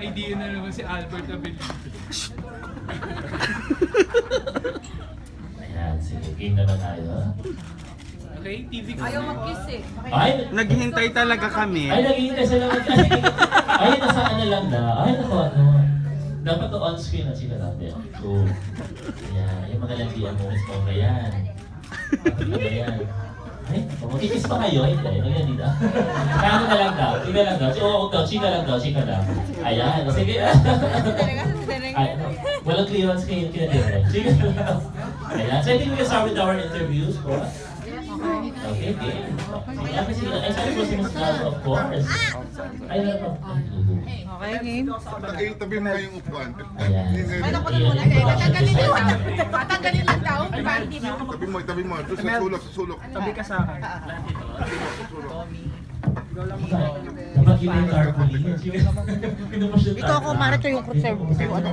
idea na naman si Albert Abilino. Ayan, sige. Game na ba tayo? Okay, TV ko. Ayaw mag-kiss eh. Ay, Naghihintay talaga kami. ay, naging kasi naman kasi. Ay, nasa ano lang na. Ay, naku, ano. Dapat to on-screen na sila natin. So, ayan. Yung mga landian mo, is mga yan. Ayan. Ay, magkikis pa kayo? Hindi. Kaya ano na lang daw, chika lang daw. Oo, daw, chika lang daw, chika lang. Ayan, sige. Ay, walang clearance kayo kinadirect. Chika lang. Ayan, so I think we can start with our interviews po. Okay, okay. Sige, ako sila. Ay, sabi ko si Mas Lalo, of course. Ay, ano pa? Okay, game. Tabi mo nga yung upuan. Ayan. Ano tatanggalin lang daw. Tatanggalin lang daw. Diba? Tabi mo, tabi mo. Doon sa sulok, sa sulok. Tabi ka sa akin. Yung carpooling. Pinupush yung Ito ako, Mara, ito yung. Ano